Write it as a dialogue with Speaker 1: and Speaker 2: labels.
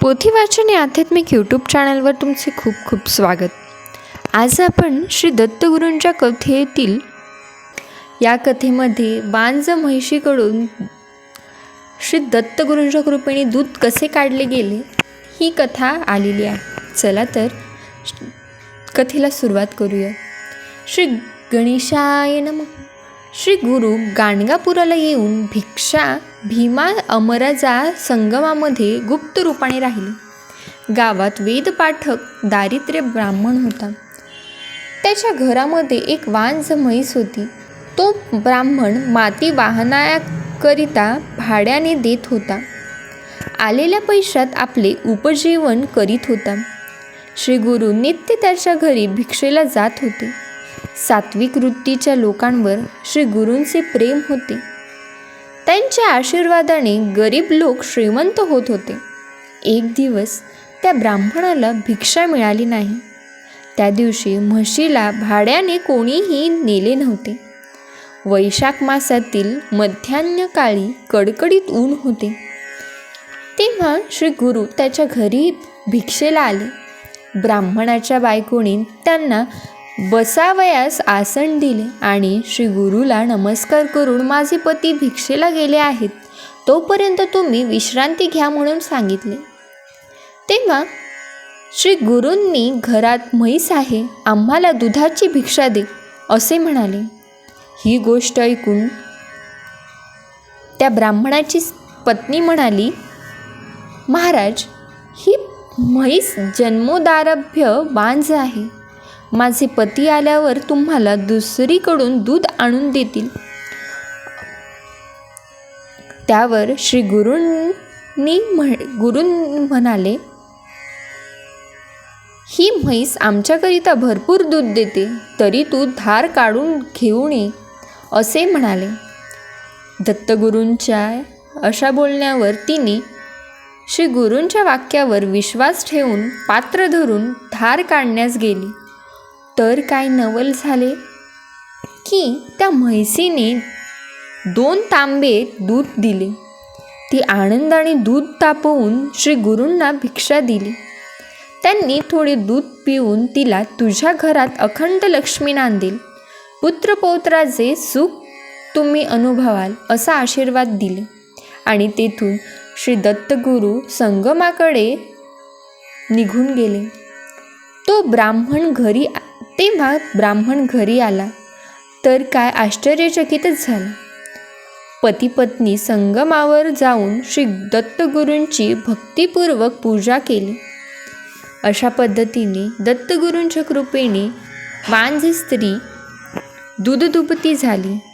Speaker 1: पोथी वाचन या आध्यात्मिक यूट्यूब चॅनलवर तुमचे खूप खूप स्वागत. आज आपण श्री दत्तगुरूंच्या कथेतील या कथेमध्ये बांज म्हैशीकडून श्री दत्तगुरूंच्या कृपेने दूध कसे काढले गेले ही कथा आलेली आहे. चला तर कथेला सुरुवात करूया. श्री गणेशाय नम. श्री गुरु गाणगापुराला येऊन भिक्षा भीमा अमराजा संगमामध्ये गुप्त रूपाने राहिले. गावात वेदपाठक दारिद्र्य ब्राह्मण होता. त्याच्या घरामध्ये एक वांज म्हैस होती. तो ब्राह्मण माती वाहनाकरिता भाड्याने देत होता. आलेल्या पैशात आपले उपजीवन करीत होता. श्री गुरु नित्य त्याच्या घरी भिक्षेला जात होते. सात्विक वृत्तीच्या लोकांवर श्री गुरूंचे प्रेम होते. त्यांच्या आशीर्वादाने गरीब लोक श्रीमंत होत होते. एक दिवस त्या ब्राह्मणाला भिक्षा मिळाली नाही. त्या दिवशी म्हशीला भाड्याने कोणीही नेले नव्हते. वैशाख मासातील मध्यान्हकाळी कडकडीत ऊन होते. तेव्हा श्री गुरु त्याच्या घरी भिक्षेला आले. ब्राह्मणाच्या बायकोने त्यांना बसावयास आसन दिले आणि श्री गुरुला नमस्कार करून माझे पती भिक्षेला गेले आहेत. तोपर्यंत तुम्ही विश्रांती घ्या म्हणून सांगितले. तेव्हा श्री गुरूंनी घरात म्हैस आहे आम्हाला दुधाची भिक्षा दे असे म्हणाले. ही गोष्ट ऐकून त्या ब्राह्मणाची पत्नी म्हणाली महाराज ही म्हैस जन्मोदारभ्य बांझ आहे. माझे पती आल्यावर तुम्हाला दुसरीकडून दूध आणून देतील. त्यावर श्री गुरूंनी म्हण गुरु म्हणाले ही म्हैस आमच्याकरिता भरपूर दूध देते तरी तू धार काढून घेऊ नये असे म्हणाले. दत्तगुरूंच्या अशा बोलण्यावर तिने श्री गुरूंच्या वाक्यावर विश्वास ठेवून पात्र धरून धार काढण्यास गेली. तर काय नवल झाले? की त्या म्हैसीने दोन तांबे दूध दिले. ती आनंदाने दूध तापवून श्री गुरूंना भिक्षा दिली. त्यांनी थोडे दूध पिऊन तिला तुझ्या घरात अखंड लक्ष्मी नांदेल. पुत्रपौत्राचे सुख तुम्ही अनुभवाल असा आशीर्वाद दिले. आणि तेथून श्री दत्तगुरू संगमाकडे निघून गेले. तो ब्राह्मण घरी तेव्हा ब्राह्मण घरी आला. तर काय आश्चर्यचकितच झाला. पतीपत्नी संगमावर जाऊन श्री दत्तगुरूंची भक्तिपूर्वक पूजा केली. अशा पद्धतीने दत्तगुरूंच्या कृपेने मांझी स्त्री दूधदुपती झाली.